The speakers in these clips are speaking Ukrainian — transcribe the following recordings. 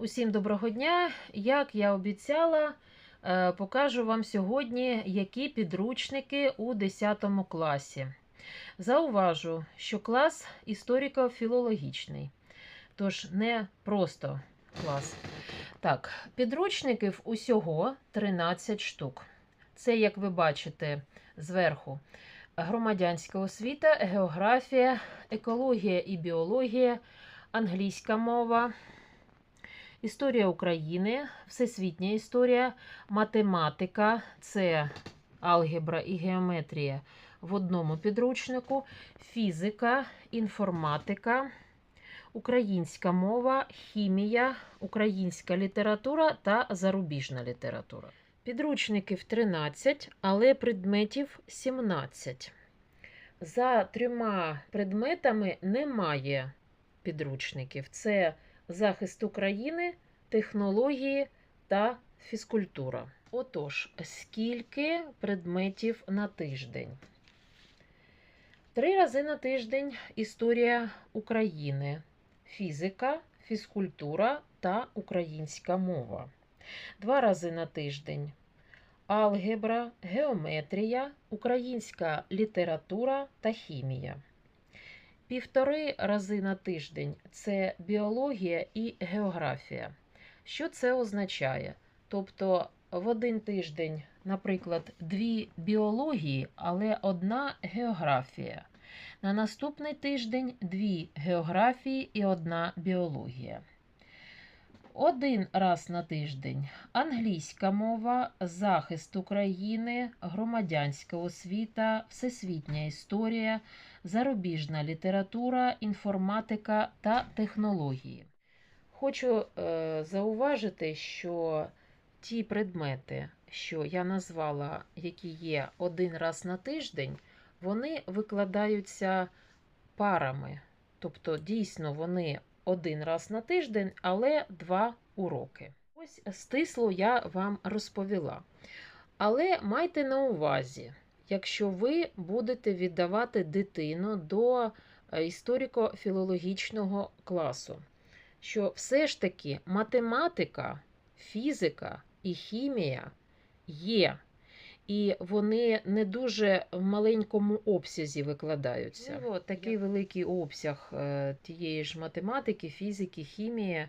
Усім доброго дня! Як я обіцяла, е, покажу вам сьогодні, які підручники у 10 класі. Зауважу, що клас історико-філологічний, тож не просто клас. Так, підручників усього 13 штук. Це, як ви бачите, зверху громадянська освіта, географія, екологія і біологія, англійська мова. Історія України, всесвітня історія, математика це алгебра і геометрія в одному підручнику, фізика, інформатика, українська мова, хімія, українська література та зарубіжна література. Підручників 13, але предметів 17. За трьома предметами немає підручників. Це захист України, технології та фізкультура. Отож, скільки предметів на тиждень? Три рази на тиждень історія України, фізика, фізкультура та українська мова. Два рази на тиждень алгебра, геометрія, українська література та хімія. Півтори рази на тиждень це біологія і географія. Що це означає? Тобто в один тиждень, наприклад, дві біології, але одна географія. На наступний тиждень дві географії і одна біологія. Один раз на тиждень англійська мова, захист України, громадянська освіта, всесвітня історія, зарубіжна література, інформатика та технології. Хочу е, зауважити, що ті предмети, що я назвала, які є один раз на тиждень, вони викладаються парами. Тобто, дійсно, вони один раз на тиждень, але два уроки. Ось стисло я вам розповіла. Але майте на увазі, якщо ви будете віддавати дитину до історико-філологічного класу, що все ж таки математика, фізика і хімія є. І вони не дуже в маленькому обсязі викладаються. Можливо, такий великий обсяг е, тієї ж математики, фізики, хімії, е,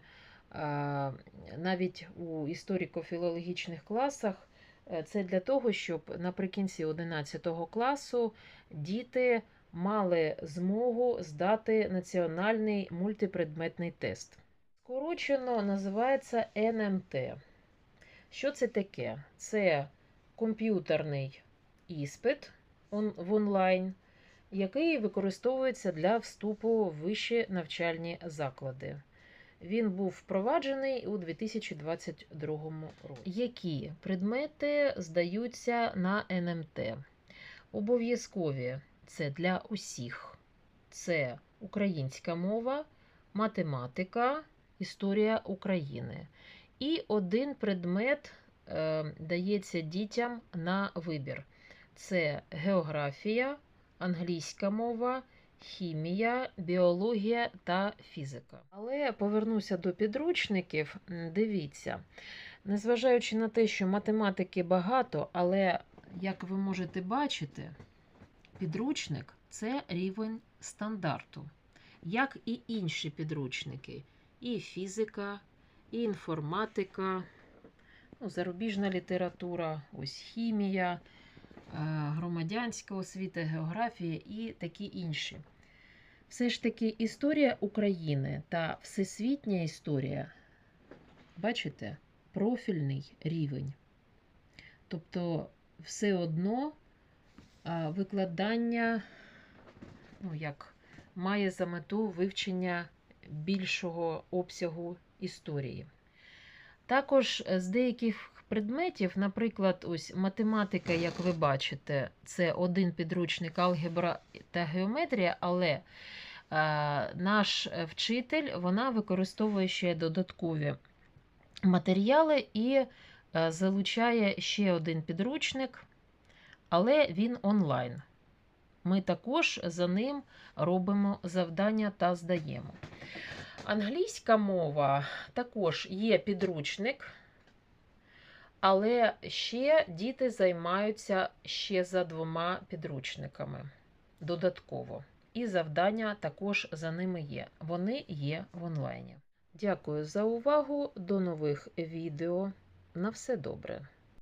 навіть у історико-філологічних класах, е, це для того, щоб наприкінці 11 класу діти мали змогу здати національний мультипредметний тест. Скорочено називається НМТ. Що це таке? Це комп'ютерний іспит в онлайн, який використовується для вступу в вищі навчальні заклади. Він був впроваджений у 2022 році. Які предмети здаються на НМТ? Обов'язкові це для усіх. Це українська мова, математика, історія України. І один предмет дається дітям на вибір: це географія, англійська мова, хімія, біологія та фізика. Але повернуся до підручників. Дивіться, незважаючи на те, що математики багато, але, як ви можете бачити, підручник це рівень стандарту, як і інші підручники, і фізика, і інформатика ну, зарубіжна література, ось хімія, е, громадянська освіта, географія і такі інші. Все ж таки, історія України та всесвітня історія, бачите, профільний рівень. Тобто, все одно викладання, ну, як має за мету вивчення більшого обсягу історії. Також з деяких предметів, наприклад, ось математика, як ви бачите, це один підручник алгебра та геометрія, але е, наш вчитель вона використовує ще додаткові матеріали і е, залучає ще один підручник, але він онлайн. Ми також за ним робимо завдання та здаємо. Англійська мова також є підручник, але ще діти займаються ще за двома підручниками додатково. І завдання також за ними є. Вони є в онлайні. Дякую за увагу. До нових відео. На все добре!